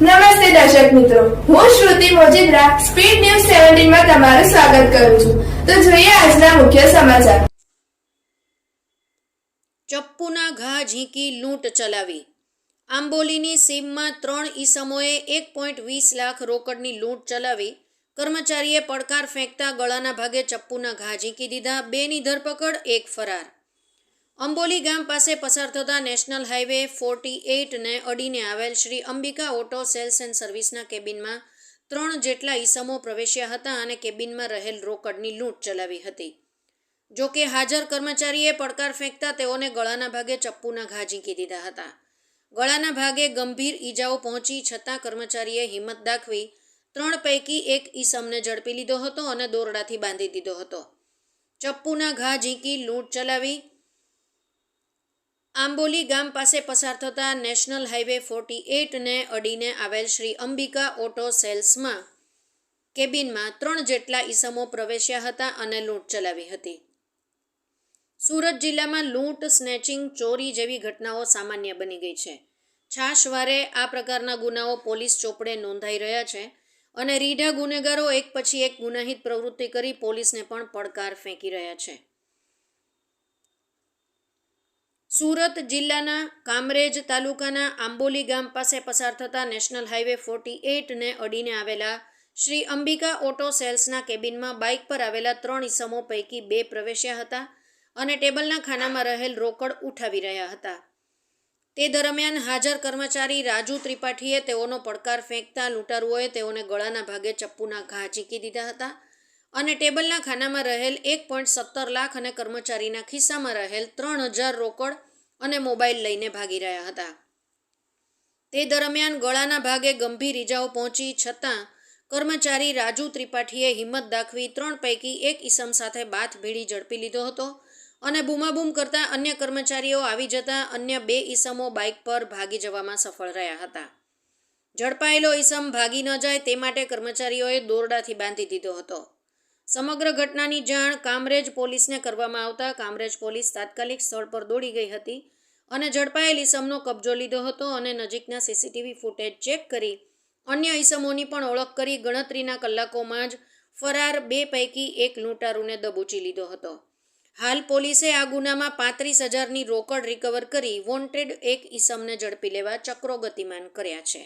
નમસ્તે દર્શક મિત્રો. હું શ્રુતિ મોજીદ્રા, સ્પીડ ન્યૂઝ સેવન્ટીનમાં તમારું સ્વાગત કરું છું. તો જોઈએ આજના મુખ્ય સમાચાર. ચપ્પુના ઘા ઝીંકી લૂંટ ચલાવી. આંબોલીની સીમમાં ત્રણ ઈસમોએ એક પોઈન્ટ વીસ લાખ રોકડની લૂંટ ચલાવી. કર્મચારીએ પડકાર ફેંકતા ગળાના ભાગે ચપ્પુના ઘા ઝીંકી દીધા, બેની ધરપકડ, એક ફરાર. અંબોલી ગામ પાસે પસાર થતા નેશનલ હાઈવે ફોર્ટી એઇટને અડીને આવેલ Shri Ambika auto sales and સર્વિસના કેબિનમાં ત્રણ જેટલા ઈસમો પ્રવેશ્યા હતા અને કેબિનમાં રહેલ રોકડની લૂંટ ચલાવી હતી. જો કે હાજર કર્મચારીએ પડકાર ફેંકતા તેઓને ગળાના ભાગે ચપ્પુના ઘા ઝીંકી દીધા હતા. ગળાના ભાગે ગંભીર ઈજાઓ પહોંચી છતાં કર્મચારીએ હિંમત દાખવી ત્રણ પૈકી એક ઈસમને ઝડપી લીધો હતો અને દોરડાથી બાંધી દીધો હતો. ચપ્પુના ઘા ઝીંકી લૂંટ ચલાવી આંબોલી ગામ પાસે પસાર થતા નેશનલ હાઈવે ફોર્ટી એઇટને અડીને આવેલ શ્રી અંબિકા ઓટો સેલ્સમાં કેબિનમાં ત્રણ જેટલા ઈસમો પ્રવેશ્યા હતા અને લૂંટ ચલાવી હતી. સુરત જિલ્લામાં લૂંટ, સ્નેચિંગ, ચોરી જેવી ઘટનાઓ સામાન્ય બની ગઈ છે. છાશવારે આ પ્રકારના ગુનાઓ પોલીસ ચોપડે નોંધાઈ રહ્યા છે અને રીઢા ગુનેગારો એક પછી એક ગુનાહિત પ્રવૃત્તિ કરી પોલીસને પણ પડકાર ફેંકી રહ્યા છે. સુરત જિલ્લાના કામરેજ તાલુકાના આંબોલી ગામ પાસે પસાર થતા નેશનલ હાઈવે ફોર્ટી એઇટને અડીને આવેલા શ્રી અંબિકા ઓટો સેલ્સના કેબિનમાં બાઇક પર આવેલા ત્રણ ઇસમો પૈકી બે પ્રવેશ્યા હતા અને ટેબલના ખાનામાં રહેલ રોકડ ઉઠાવી રહ્યા હતા. તે દરમિયાન હાજર કર્મચારી રાજુ ત્રિપાઠીએ તેઓનો પડકાર ફેંકતા લૂંટારુઓએ તેઓને ગળાના ભાગે ચપ્પુના ઘા ચીકી દીધા હતા અને ટેબલના ખાનામાં રહેલ એક પોઈન્ટ સત્તર લાખ અને કર્મચારીના ખિસ્સામાં રહેલ ત્રણ હજાર રોકડ અને મોબાઈલ લઈને ભાગી રહ્યા હતા. તે દરમિયાન ગળાના ભાગે ગંભીર ઈજાઓ પહોંચી છતાં કર્મચારી રાજુ ત્રિપાઠીએ હિંમત દાખવી ત્રણ પૈકી એક ઈસમ સાથે બાથ ભીડી ઝડપી લીધો હતો અને બૂમાબૂમ કરતા અન્ય કર્મચારીઓ આવી જતા અન્ય બે ઈસમો બાઇક પર ભાગી જવામાં સફળ રહ્યા હતા. ઝડપાયેલો ઈસમ ભાગી ન જાય તે માટે કર્મચારીઓએ દોરડાથી બાંધી દીધો હતો. સમગ્ર ઘટનાની જાણ કામરેજ પોલીસને કરવામાં આવતા કામરેજ પોલીસ તાત્કાલિક સ્થળ પર દોડી ગઈ હતી અને ઝડપાયેલ ઈસમનો કબજો લીધો હતો અને નજીકના સીસીટીવી ફૂટેજ ચેક કરી અન્ય ઈસમોની પણ ઓળખ કરી ગણતરીના કલાકોમાં જ ફરાર બે પૈકી એક લૂંટારૂને દબોચી લીધો હતો. હાલ પોલીસે આ ગુનામાં પાંત્રીસ હજારની રોકડ રિકવર કરી વોન્ટેડ એક ઈસમને ઝડપી લેવા ચક્રો ગતિમાન કર્યા છે.